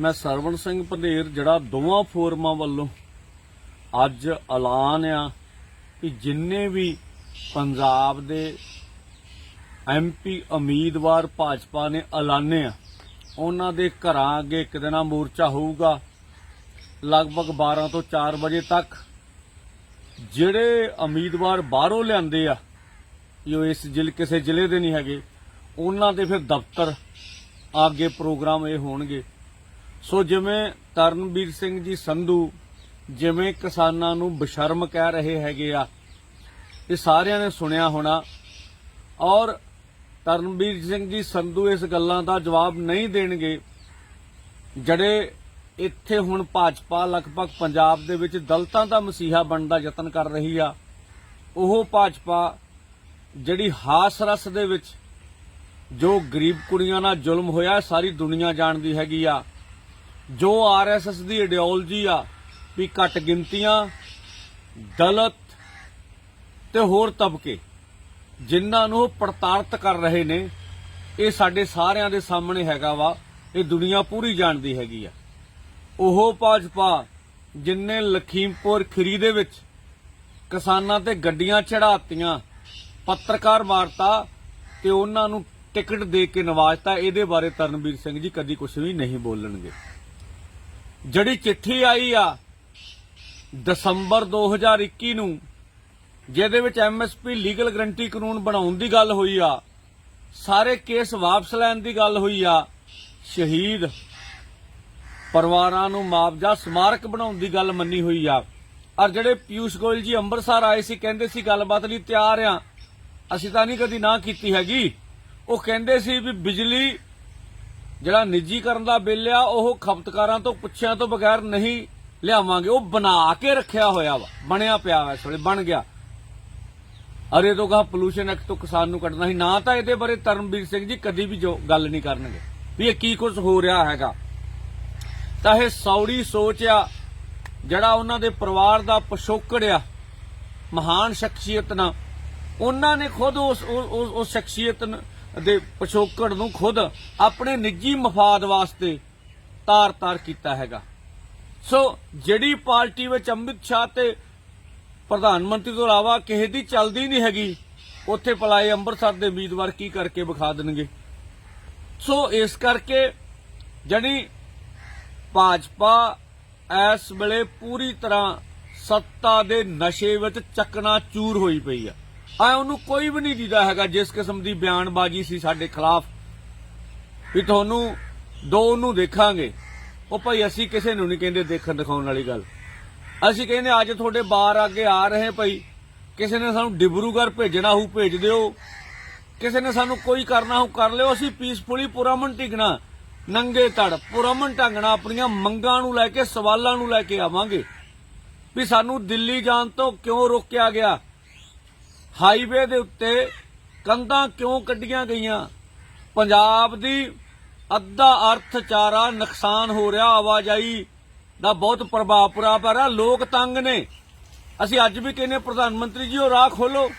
ਮੈਂ ਸਰਵਣ ਸਿੰਘ ਪੰਧੇਰ ਜਿਹੜਾ ਦੋਵਾਂ ਫੋਰਮਾਂ ਵੱਲੋਂ ਅੱਜ ਐਲਾਨ ਆ ਕਿ ਜਿੰਨੇ ਵੀ ਪੰਜਾਬ ਦੇ ਐਮਪੀ ਉਮੀਦਵਾਰ ਭਾਜਪਾ ਨੇ ਐਲਾਨੇ ਆ, ਉਹਨਾਂ ਦੇ ਘਰਾਂ ਅੱਗੇ ਇੱਕ ਦਿਨਾ ਮੋਰਚਾ ਹੋਊਗਾ, ਲਗਭਗ 12 ਤੋਂ 4 ਵਜੇ ਤੱਕ। ਜਿਹੜੇ ਉਮੀਦਵਾਰ ਬਾਹਰੋਂ ਲਿਆਂਦੇ ਆ ਜੋ ਇਸ ਜ਼ਿਲ੍ਹੇ, ਕਿਸੇ ਜ਼ਿਲ੍ਹੇ ਦੇ ਨਹੀਂ ਹੈਗੇ, ਉਹਨਾਂ ਦੇ ਫਿਰ ਦਫ਼ਤਰ ਅੱਗੇ ਪ੍ਰੋਗਰਾਮ ਇਹ ਹੋਣਗੇ। ਸੋ ਜਿਵੇਂ ਤਰਨਵੀਰ ਸਿੰਘ ਜੀ ਸੰਧੂ ਜਿਵੇਂ ਕਿਸਾਨਾਂ ਨੂੰ ਬਸ਼ਰਮ ਕਹਿ ਰਹੇ ਹੈਗੇ ਆ, ਇਹ ਸਾਰਿਆਂ ਨੇ ਸੁਣਿਆ ਹੋਣਾ। ਔਰ ਤਰਨਵੀਰ ਸਿੰਘ ਜੀ ਸੰਧੂ ਇਸ ਗੱਲਾਂ ਦਾ ਜਵਾਬ ਨਹੀਂ ਦੇਣਗੇ। ਜਿਹੜੇ ਇੱਥੇ ਹੁਣ ਭਾਜਪਾ ਲਗਭਗ ਪੰਜਾਬ ਦੇ ਵਿੱਚ ਦਲਤਾਂ ਦਾ ਮਸੀਹਾ ਬਣਨ ਦਾ ਯਤਨ ਕਰ ਰਹੀ ਆ, ਉਹ ਭਾਜਪਾ ਜਿਹੜੀ ਹਾਸ ਰਸ ਦੇ ਵਿੱਚ ਜੋ ਗਰੀਬ ਕੁੜੀਆਂ ਨਾਲ ਜ਼ੁਲਮ ਹੋਇਆ, ਸਾਰੀ ਦੁਨੀਆ ਜਾਣਦੀ ਹੈਗੀ ਆ। ਜੋ ਆਰਐਸਐਸ ਦੀ ਆਈਡੀਓਲੋਜੀ ਆ, ਵੀ ਘੱਟ ਗਿਣਤੀਆਂ, ਦਲਤ ਤੇ ਹੋਰ ਤਬਕੇ, ਜਿਨ੍ਹਾਂ ਨੂੰ ਪੜਤਾਲਤ ਕਰ ਰਹੇ ਨੇ, ਇਹ ਸਾਡੇ ਸਾਰਿਆਂ ਦੇ ਸਾਹਮਣੇ ਹੈਗਾ ਵਾ, ਇਹ ਦੁਨੀਆ ਪੂਰੀ ਜਾਣਦੀ ਹੈਗੀ ਆ। ਉਹ ਭਾਜਪਾ ਜਿਨਨੇ ਲਖੀਮਪੁਰ ਖਰੀ ਦੇ ਵਿੱਚ ਕਿਸਾਨਾਂ ਤੇ ਗੱਡੀਆਂ ਚੜਾਤੀਆਂ ਪੱਤਰਕਾਰ ਮਾਰਤਾ ਤੇ ਉਹਨਾਂ ਨੂੰ ਟਿਕਟ ਦੇ ਕੇ ਨਵਾਜਤਾ, ਇਹਦੇ ਬਾਰੇ ਤਰਨਵੀਰ ਸਿੰਘ ਜੀ ਕਦੀ ਕੁਝ ਵੀ ਨਹੀਂ ਬੋਲਣਗੇ। ਜਿਹੜੀ ਚਿੱਠੀ ਆਈ ਆ ਦਸੰਬਰ 2021 ਨੂੰ, ਜਿਹਦੇ ਵਿੱਚ ਐਮਐਸਪੀ ਲੀਗਲ ਗਰੰਟੀ ਕਾਨੂੰਨ ਬਣਾਉਣ ਦੀ ਗੱਲ ਹੋਈ ਆ, ਸਾਰੇ ਕੇਸ ਵਾਪਸ ਲੈਣ ਦੀ ਗੱਲ ਹੋਈ ਆ, ਸ਼ਹੀਦ ਪਰਿਵਾਰਾਂ ਨੂੰ ਮੁਆਵਜ਼ਾ ਸਮਾਰਕ ਬਣਾਉਣ ਦੀ ਗੱਲ ਮੰਨੀ ਹੋਈ ਆ। ਔਰ ਜਿਹੜੇ ਪਿਊਸ਼ ਗੋਇਲ ਜੀ ਅੰਮ੍ਰਿਤਸਰ ਆਏ ਸੀ, ਕਹਿੰਦੇ ਸੀ ਗੱਲਬਾਤ ਲਈ ਤਿਆਰ ਆ, ਅਸੀਂ ਤਾਂ ਨਹੀਂ ਕਦੀ ਨਾ ਕੀਤੀ ਹੈਗੀ। ਉਹ ਕਹਿੰਦੇ ਸੀ ਵੀ ਬਿਜਲੀ ਜਿਹੜਾ ਨਿੱਜੀਕਰਨ ਦਾ ਬਿੱਲ ਆ, ਉਹ ਖਪਤਕਾਰਾਂ ਤੋਂ ਪੁੱਛਿਆ ਤੋਂ ਬਗੈਰ ਨਹੀਂ ਲਿਆਵਾਂਗੇ। ਉਹ ਬਣਾ ਕੇ ਰੱਖਿਆ ਹੋਇਆ ਵਾ। ਬਣਿਆ ਪਿਆ ਵਾ ਇਸ ਵੇਲੇ, ਬਣ ਗਿਆ। ਅਰੇ ਤੋਂ ਕਹਾ ਪੋਲੂਸ਼ਨ ਐਕਟ ਤੋਂ ਕਿਸਾਨ ਨੂੰ ਕੱਢਣਾ ਸੀ। ਨਾ ਤਾਂ ਇਹਦੇ ਬਾਰੇ ਤਰਨਵੀਰ ਸਿੰਘ ਜੀ ਕਦੀ ਵੀ ਜੋ ਗੱਲ ਨਹੀਂ ਕਰਨਗੇ। ਵੀ ਇਹ ਕੀ ਕੁਝ ਹੋ ਰਿਹਾ ਹੈਗਾ। ਤਾਂ ਇਹ ਸੌੜੀ ਸੋਚ ਆ, ਜਿਹੜਾ ਉਹਨਾਂ ਦੇ ਪਰਿਵਾਰ ਦਾ ਪਿਛੋਕੜ ਆ, ਮਹਾਨ ਸ਼ਖਸੀਅਤ ਨਾ ਉਹਨਾਂ ਨੇ ਖੁਦ ਉਸ ਉਸ- ਸ਼ਖਸੀਅਤ ਨੂੰ ਦੇ ਪਿਛੋਕੜ ਨੂੰ ਖੁਦ ਆਪਣੇ ਨਿੱਜੀ ਮਫਾਦ ਵਾਸਤੇ ਤਾਰ-ਤਾਰ ਕੀਤਾ ਹੈਗਾ। ਸੋ ਜਿਹੜੀ ਪਾਰਟੀ ਵਿੱਚ ਅਮਿਤ ਸ਼ਾਹ ਤੇ ਪ੍ਰਧਾਨ ਮੰਤਰੀ ਤੋਂ ਇਲਾਵਾ ਕਿਸੇ ਦੀ ਚੱਲਦੀ ਨਹੀਂ ਹੈਗੀ, ਉੱਥੇ ਪਲਾਏ ਅੰਮ੍ਰਿਤਸਰ ਦੇ ਉਮੀਦਵਾਰ ਕੀ ਕਰਕੇ ਵਿਖਾ ਦੇਣਗੇ? ਸੋ ਇਸ ਕਰਕੇ ਜਣੀ ਭਾਜਪਾ ਇਸ ਵੇਲੇ ਪੂਰੀ ਤਰ੍ਹਾਂ ਸੱਤਾ ਦੇ ਨਸ਼ੇ ਵਿੱਚ ਚੱਕਣਾ ਚੂਰ ਹੋਈ ਪਈ ਆ। ਆ ਉਹਨੂੰ ਕੋਈ ਵੀ ਨਹੀਂ ਦੀਦਾ ਹੈਗਾ, ਜਿਸ ਕਿਸਮ ਦੀ ਬਿਆਨਬਾਜ਼ੀ ਸੀ ਸਾਡੇ ਖਿਲਾਫ। ਵੀ ਤੁਹਾਨੂੰ ਦੋ ਨੂੰ ਦੇਖਾਂਗੇ। ਉਹ ਭਾਈ ਅਸੀਂ ਕਿਸੇ ਨੂੰ ਨਹੀਂ ਕਹਿੰਦੇ ਦੇਖਣ ਦਿਖਾਉਣ ਵਾਲੀ ਗੱਲ। ਅਸੀਂ ਕਹਿੰਦੇ ਅੱਜ ਤੁਹਾਡੇ ਬਾਹਰ ਅੱਗੇ ਆ ਰਹੇ ਭਾਈ। ਕਿਸੇ ਨੇ ਸਾਨੂੰ ਡਿਬਰੂਗੜ੍ਹ ਭੇਜਣਾ ਹੋਊ, ਭੇਜ ਦਿਓ। ਕਿਸੇ ਨੇ ਸਾਨੂੰ ਕੋਈ ਕਰਨਾ ਹੋ ਕਰ ਲਿਓ। ਅਸੀਂ ਪੀਸਫੁਲੀ ਪੁਰਮਨ ਟਿਕਣਾ ਨੰਗੇ ਧੜ ਪੁਰਮਨ ਢੰਗਣਾ ਆਪਣੀਆਂ ਮੰਗਾਂ ਨੂੰ ਲੈ ਕੇ, ਸਵਾਲਾਂ ਨੂੰ ਲੈ ਕੇ ਆਵਾਂਗੇ। ਵੀ ਸਾਨੂੰ ਦਿੱਲੀ ਜਾਣ ਤੋਂ ਕਿਉਂ ਰੋਕਿਆ ਗਿਆ? ਹਾਈਵੇ ਦੇ ਉੱਤੇ ਕੰਧਾਂ ਕਿਉਂ ਕੱਢੀਆਂ ਗਈਆਂ? ਪੰਜਾਬ ਦੀ ਅੱਧਾ ਅਰਥਚਾਰਾ ਨੁਕਸਾਨ ਹੋ ਰਿਹਾ, ਆਵਾਜਾਈ ਦਾ ਬਹੁਤ ਪ੍ਰਭਾਵ ਪੁਰਾ ਪੈ ਰਿਹਾ, ਲੋਕ ਤੰਗ ਨੇ। ਅਸੀਂ ਅੱਜ ਵੀ ਕਹਿੰਦੇ ਪ੍ਰਧਾਨ ਮੰਤਰੀ ਜੀ, ਉਹ ਰਾਹ ਖੋਲੋ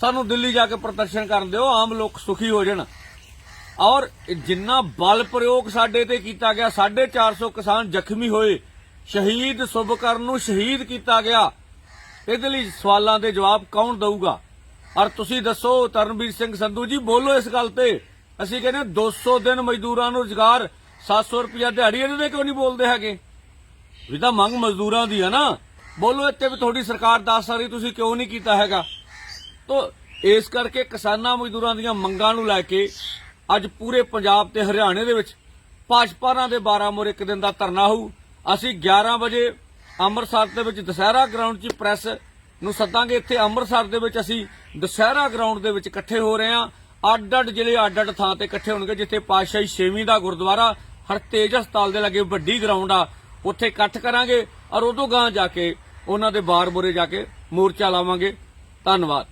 ਸਾਨੂੰ ਦਿੱਲੀ ਜਾ ਕੇ ਪ੍ਰਦਰਸ਼ਨ ਕਰਨ ਦਿਓ, ਆਮ ਲੋਕ ਸੁਖੀ ਹੋ ਜਾਣ। ਔਰ ਜਿੰਨਾ ਬਲ ਪ੍ਰਯੋਗ ਸਾਡੇ ਤੇ ਕੀਤਾ ਗਿਆ 450 ਕਿਸਾਨ ਜ਼ਖਮੀ ਹੋਏ, ਸ਼ਹੀਦ ਸੁਭਕਰਨ ਨੂੰ ਸ਼ਹੀਦ ਕੀਤਾ ਗਿਆ। ਇਹਦੇ ਲਈ ਸਵਾਲਾਂ ਦੇ ਜਵਾਬ ਕੌਣ ਦਊਗਾ? ਔਰ ਤੁਸੀਂ ਦੱਸੋ, ਤਰਨਵੀਰ ਸਿੰਘ ਸੰਧੂ ਜੀ, ਬੋਲੋ ਇਸ ਗੱਲ ਤੇ। ਅਸੀਂ ਕਹਿੰਦੇ ਹਾਂ 200 ਦਿਨ ਮਜ਼ਦੂਰਾਂ ਨੂੰ ਰੁਜ਼ਗਾਰ 700 ਰੁਪਇਆ ਦਿਹਾੜੀ ਇਹਦੇ ਤੇ ਕਿਉਂ ਨਹੀਂ ਬੋਲਦੇ ਹੈਗੇ? ਵੀ ਤਾਂ ਮੰਗ ਮਜ਼ਦੂਰਾਂ ਦੀ ਹੈ ਨਾ। ਬੋਲੋ, ਇੱਥੇ ਵੀ ਤੁਹਾਡੀ ਸਰਕਾਰ ਦੱਸ ਰਹੀ ਤੁਸੀਂ ਕਿਉਂ ਨਹੀਂ ਕੀਤਾ ਹੈਗਾ? ਤੋ, ਇਸ ਕਰਕੇ ਕਿਸਾਨਾਂ ਮਜ਼ਦੂਰਾਂ ਦੀਆਂ ਮੰਗਾਂ ਨੂੰ ਲੈ ਕੇ ਅੱਜ ਪੂਰੇ ਪੰਜਾਬ ਤੇ ਹਰਿਆਣੇ ਦੇ ਵਿੱਚ ਭਾਜਪਾ ਦੇ 12 ਮੋਰ ਇੱਕ ਦਿਨ ਦਾ ਧਰਨਾ ਹੋਊ। ਅਸੀਂ 11 ਵਜੇ ਅੰਮ੍ਰਿਤਸਰ ਦੇ ਵਿੱਚ ਦੁਸਹਿਰਾ ਗਰਾਊਂਡ 'ਚ ਪ੍ਰੈਸ ਨੂੰ ਸੱਦਾਂਗੇ। ਇੱਥੇ ਅੰਮ੍ਰਿਤਸਰ ਦੇ ਵਿੱਚ ਅਸੀਂ ਦੁਸਹਿਰਾ ਗਰਾਊਂਡ ਦੇ ਵਿੱਚ ਇਕੱਠੇ ਹੋ ਰਹੇ ਹਾਂ। ਅੱਡ ਅੱਡ ਜ਼ਿਲ੍ਹੇ ਅੱਡ ਅੱਡ ਥਾਂ ਤੇ ਇਕੱਠੇ ਹੋਣਗੇ, ਜਿੱਥੇ ਪਾਤਸ਼ਾਹੀ ਛੇਵੀਂ ਦਾ ਗੁਰਦੁਆਰਾ ਹਰਤੇਜ ਹਸਪਤਾਲ ਦੇ ਲਾਗੇ ਵੱਡੀ ਗਰਾਊਂਡ ਆ। ਉੱਥੇ ਇਕੱਠ ਕਰਾਂਗੇ ਔਰ ਉਦੋਂ ਗਾਂ ਜਾ ਕੇ, ਉਹਨਾਂ ਦੇ ਬਾਰ ਬੁਰੇ ਜਾ ਕੇ ਮੋਰਚਾ ਲਾਵਾਂਗੇ। ਧੰਨਵਾਦ।